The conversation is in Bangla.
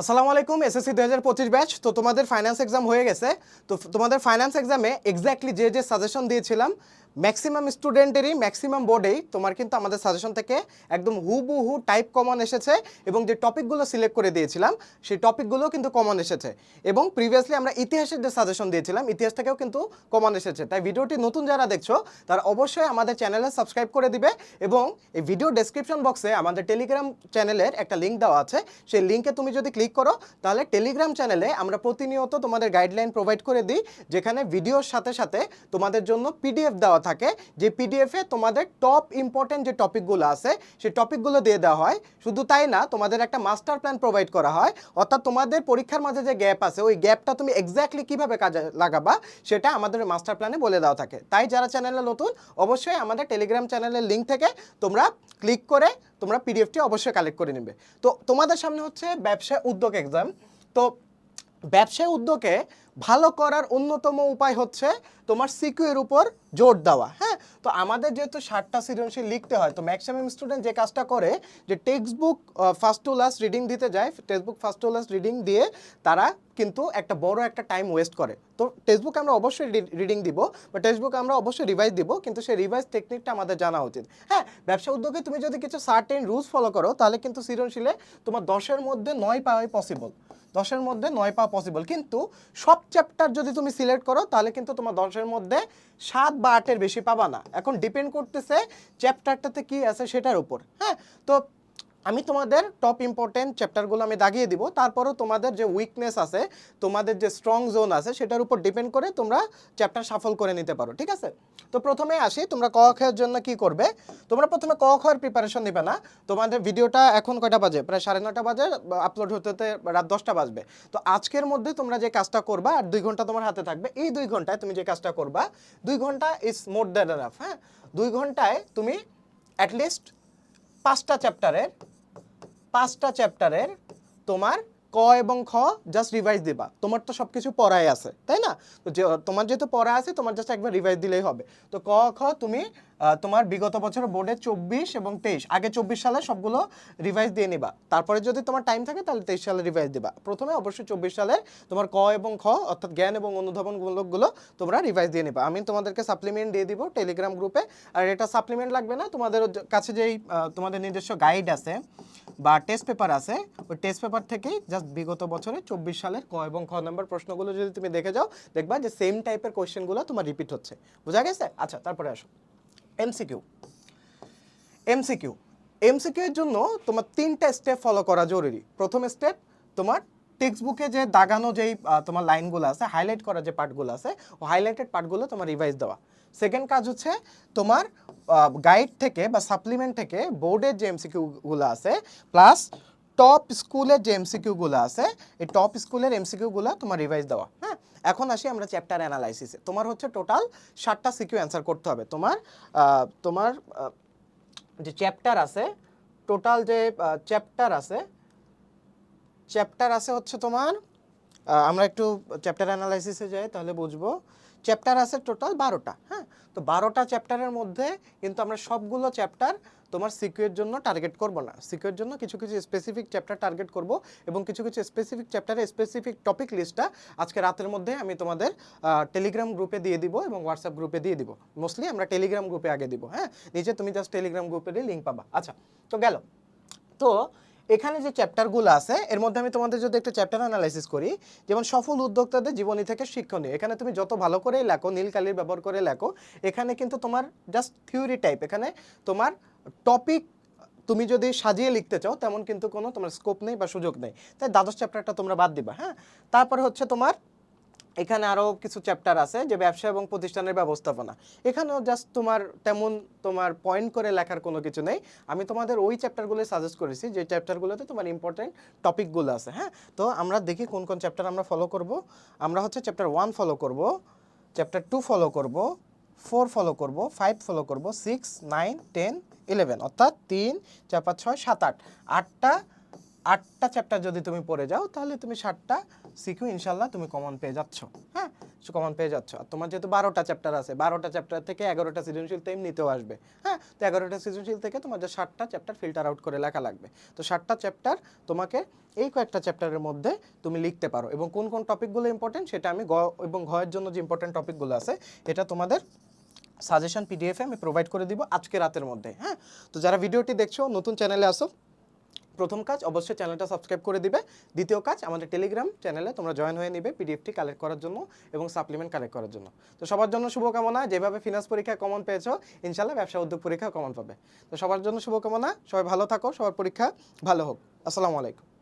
আসসালামু আলাইকুম, এসএসসি দু হাজার পঁচিশ ব্যাচ। তো তোমাদের ফাইন্যান্স এক্সাম হয়ে গেছে। তো তোমাদের ফাইন্যান্স এক্সামে এক্স্যাক্টলি যে যে সাজেশন দিয়েছিলাম ম্যাক্সিমাম স্টুডেন্টেরই ম্যাক্সিমাম বোর্ডেই তোমার কিন্তু আমাদের সাজেশন থেকে একদম হুবহু টাইপ কমন এসেছে এবং যে টপিকগুলো সিলেক্ট করে দিয়েছিলাম, সেই টপিকগুলো কিন্তু কমন এসেছে। এবং প্রিভিয়াসলি আমরা ইতিহাসের যে সাজেশন দিয়েছিলাম, ইতিহাস থেকেও কিন্তু কমন এসেছে। তাই ভিডিওটি নতুন যারা দেখছ, তারা অবশ্যই আমাদের চ্যানেলে সাবস্ক্রাইব করে দিবে এবং এই ভিডিও ডেসক্রিপশন বক্সে আমাদের টেলিগ্রাম চ্যানেলের একটা লিঙ্ক দেওয়া আছে। সেই লিঙ্কে তুমি যদি ক্লিক করো, তাহলে টেলিগ্রাম চ্যানেলে আমরা প্রতিনিয়ত তোমাদের গাইডলাইন প্রোভাইড করে দিই, যেখানে ভিডিওর সাথে সাথে তোমাদের জন্য পিডিএফ দেওয়া থাকে। যে পিডিএফে তোমাদের টপ ইম্পর্টেন্ট যে টপিকগুলো আছে, সেই টপিকগুলো দিয়ে দেওয়া হয়। শুধু তাই না, তোমাদের একটা মাস্টার প্ল্যান প্রোভাইড করা হয়। অর্থাৎ তোমাদের পরীক্ষার মাঝে যে গ্যাপ আছে, ওই গ্যাপটা তুমি এক্স্যাক্টলি কীভাবে কাজে লাগাবা, সেটা আমাদের মাস্টার প্ল্যানে বলে দেওয়া থাকে। তাই যারা চ্যানেলে নতুন, অবশ্যই আমাদের টেলিগ্রাম চ্যানেলের লিঙ্ক থেকে তোমরা ক্লিক করে তোমরা পিডিএফটি অবশ্যই কালেক্ট করে নেবে। তো তোমাদের সামনে হচ্ছে ব্যবসা উদ্যোগ এক্সাম তো ব্যবসায় উদ্যোগে ভালো করার অন্যতম উপায় হচ্ছে তোমার সিকিউর উপর জোর দেওয়া হ্যাঁ? তো আমাদের যেহেতু ষাটটা সৃজনশীল লিখতে হয়, তো ম্যাক্সিমাম স্টুডেন্ট যে কাজটা করে যে text book first to last reading দিতে যায় text book first to last reading দিয়ে তারা কিন্তু একটা বড় একটা টাইম ওয়েস্ট করে। তো টেক্সট বুক আমরা অবশ্যই রিডিং দিব বা টেক্সট বুক আমরা অবশ্যই রিভাইজ দিব, কিন্তু সেই রিভাইজ টেকনিকটা আমাদের জানা উচিত। হ্যাঁ ব্যবসা উদ্যোগে তুমি যদি কিছু সার্টেন রুলস ফলো করো, তাহলে কিন্তু সৃজনশীলে তোমার দশের মধ্যে নয় পাওয়াই পসিবল দশের মধ্যে নয় পাওয়া পসিবল কিন্তু সব চ্যাপ্টার যদি তুমি সিলেক্ট করো, তাহলে কিন্তু তোমার দশের মধ্যে সাত বা আটের বেশি পাবা না। এখন ডিপেন্ড করতেছে চ্যাপ্টারটাতে কি আছে সেটার উপর। হ্যাঁ? তো আমি তোমাদের টপ ইম্পর্টেন্ট চ্যাপ্টারগুলো আমি দাগিয়ে দিব, তারপরও তোমাদের যে উইকনেস আছে, তোমাদের যে স্ট্রং জোন আছে, সেটার উপর ডিপেন্ড করে তোমরা চ্যাপ্টার সাফল করে নিতে পারো, ঠিক আছে? তো প্রথমে আসি, তোমরা ক খের জন্য কি করবে? তোমরা প্রথমে ক খয়ের প্রিপারেশন নিবে না। তোমাদের ভিডিওটা এখন কয়টা বাজে? প্রায় সাড়ে নটা বাজে আপলোড হতে হতে রাত দশটা বাজবে। তো আজকের মধ্যে তোমরা যে কাজটা করবা, আর দুই ঘণ্টা তোমার হাতে থাকবে, এই দুই ঘন্টায় তুমি যে কাজটা করবা, দুই ঘণ্টা ইজ মোর দ্যান এনাফ হ্যাঁ? দুই ঘন্টায় তুমি অ্যাটলিস্ট পাঁচটা চ্যাপ্টারের পাঁচটা চ্যাপ্টারের তোমার ক এবং খ জাস্ট রিভাইজ দিবা। তোমার তো সব কিছু পড়াই আছে, তাই না? তো তোমার যেহেতু পড়া আছে, তোমার জাস্ট একবার রিভাইজ দিলেই হবে। তো ক, খ, তুমি তোমার বিগত বছর বোর্ডে চব্বিশ এবং তেইশ। আগে চব্বিশ সালে সবগুলো রিভাইজ দিয়ে নিবা। তারপরে যদি তোমার টাইম থাকে, তাহলে তেইশ সালে রিভাইজ দিবা। প্রথমে অবশ্যই চব্বিশ সালে তোমার ক এবং খ, অর্থাৎ জ্ঞান এবং অনুধাবনগুলোগুলো তোমরা রিভাইজ দিয়ে নিবা। আমি তোমাদেরকে সাপ্লিমেন্ট দিয়ে দিব টেলিগ্রাম গ্রুপে আর এটা সাপ্লিমেন্ট লাগবে না, তোমাদের কাছে যেই তোমাদের নিজস্ব গাইড আছে বা টেস্ট পেপার আছে, ওই টেস্ট পেপার থেকেই জাস্ট বিগত বছরে চব্বিশ সালের ক এবং খ নম্বর প্রশ্নগুলো যদি তুমি দেখে যাও, দেখবা যে সেম টাইপের কোয়েশ্চেনগুলো তোমার রিপিট হচ্ছে। বোঝা গেছে? আচ্ছা তারপরে আসো। এমসিকিউ। এমসিকিউ। এমসিকিউ এর জন্য তোমার তিনটা স্টেপ ফলো করা জরুরি। প্রথম স্টেপ তোমার টেক্সট বুকে যে দাগানো যেই তোমার লাইনগুলো আছে হাইলাইট করা যে পার্টগুলো আছে, ও হাইলাইটেড পার্টগুলো তোমার রিভাইজ দেওয়া। সেকেন্ড কাজ হচ্ছে তোমার গাইড থেকে বা সাপ্লিমেন্ট থেকে বোর্ডের যে এমসিকিউগুলো আছে প্লাস টপ স্কুলের যে এমসিকিউগুলো আছে, এই টপ স্কুলের এমসিকিউগুলো তোমার রিভাইজ দেওয়া। এখন আসি আমরা চ্যাপ্টার অ্যানালাইসিসে তোমার হচ্ছে টোটাল ষাটটা সিকিউ অ্যান্সার করতে হবে। তোমার তোমার যে চ্যাপ্টার আছে টোটাল যে চ্যাপ্টার আছে চ্যাপ্টার আছে হচ্ছে তোমার আমরা একটু চ্যাপ্টার অ্যানালাইসিসে যাই, তাহলে বুঝব। চ্যাপ্টার আছে টোটাল বারোটা হ্যাঁ? তো বারোটা চ্যাপ্টারের মধ্যে কিন্তু আমরা সবগুলো চ্যাপ্টার তোমার সিকিউর জন্য টার্গেট করব না। সিকিউর জন্য কিছু কিছু স্পেসিফিক চ্যাপ্টার টার্গেট করব এবং কিছু কিছু স্পেসিফিক চ্যাপ্টারের স্পেসিফিক টপিক লিস্টটা আজকে রাতের মধ্যে আমি তোমাদের টেলিগ্রাম গ্রুপে দিয়ে দিব এবং হোয়াটসঅ্যাপ গ্রুপে দিয়ে দিব। মোস্টলি আমরা টেলিগ্রাম গ্রুপে আগে দিব হ্যাঁ? নিচে তুমি জাস্ট টেলিগ্রাম গ্রুপেরই লিঙ্ক পাবা। আচ্ছা তো গেল। তো এখানে যে চ্যাপ্টারগুলো আছে, এর মধ্যে আমি তোমাদের যদি একটা চ্যাপ্টার অ্যানালাইসিস করি, যেমন সফল উদ্যোক্তাদের জীবনী থেকে শিক্ষণীয়। এখানে তুমি যত ভালো করেই লেখো নীলকালির ব্যবহার করে লেখো, এখানে কিন্তু তোমার জাস্ট থিওরি টাইপ এখানে তোমার টপিক তুমি যদি সাজিয়ে লিখতে চাও, তেমন কিন্তু কোনো তোমার স্কোপ নেই বা সুযোগ নেই। তাই দ্বাদশ চ্যাপ্টারটা তোমরা বাদ দিবা হ্যাঁ? তারপরে হচ্ছে তোমার এখানে আরও কিছু চ্যাপ্টার আছে যে ব্যবসা এবং প্রতিষ্ঠানের ব্যবস্থাপনা। এখানেও জাস্ট তোমার তেমন তোমার পয়েন্ট করে লেখার কোনো কিছু নেই। আমি তোমাদের ওই চ্যাপ্টারগুলো সাজেস্ট করেছি, যে চ্যাপ্টারগুলোতে তোমার ইম্পর্টেন্ট টপিকগুলো আছে হ্যাঁ? তো আমরা দেখি কোন কোন চ্যাপ্টার আমরা ফলো করব। আমরা হচ্ছে চ্যাপ্টার ওয়ান ফলো করব চ্যাপ্টার টু ফলো করব ফোর ফলো করব ফাইভ ফলো করব সিক্স নাইন টেন ইলেভেন অর্থাৎ তিন, চার, পাঁচ, ছয়, সাত, আট। আটটা আটটা চ্যাপ্টার যদি তুমি পড়ে যাও, তাহলে তুমি ষাটটা সিকিউ ইনশাল্লাহ তুমি কমন পেয়ে যাচ্ছ। হ্যাঁ কমন পেয়ে যাচ্ছ। আর তোমার যেহেতু বারোটা চ্যাপ্টার আছে, বারোটা চ্যাপ্টার থেকে এগারোটা সৃজনশীল তো এমনিতেও আসবে। হ্যাঁ তো এগারোটা সৃজনশীল থেকে তোমার যে ষাটটা চ্যাপ্টার ফিল্টার আউট করে লেখা লাগবে। তো ষাটটা চ্যাপ্টার তোমাকে এই কয়েকটা চ্যাপ্টারের মধ্যে তুমি লিখতে পারো এবং কোন কোন টপিকগুলো ইম্পর্টেন্ট সেটা আমি গ এবং ঘয়ের জন্য যে ইম্পর্টেন্ট টপিকগুলো আছে, এটা তোমাদের সাজেশন পিডিএফে আমি প্রোভাইড করে দিব আজকে রাতের মধ্যে। হ্যাঁ তো যারা ভিডিওটি দেখছ, নতুন চ্যানেলে আসো প্রথম কাজ, অবশ্যই চ্যানেলটা সাবস্ক্রাইব করে দিবে। দ্বিতীয় কাজ, আমাদের টেলিগ্রাম চ্যানেলে তোমরা জয়েন হয়ে নিবে পিডিএফটি কালেক্ট করার জন্য এবং সাপ্লিমেন্ট কালেক্ট করার জন্য। তো সবার জন্য শুভকামনা। যেভাবে ফিনান্স পরীক্ষা কমন পেয়েছ, ইনশাল্লাহ ব্যবসা উদ্যোগ পরীক্ষা কমন পাবে। তো সবার জন্য শুভকামনা। সবাই ভালো থাকো। সবার পরীক্ষা ভালো হোক। আসসালামু আলাইকুম।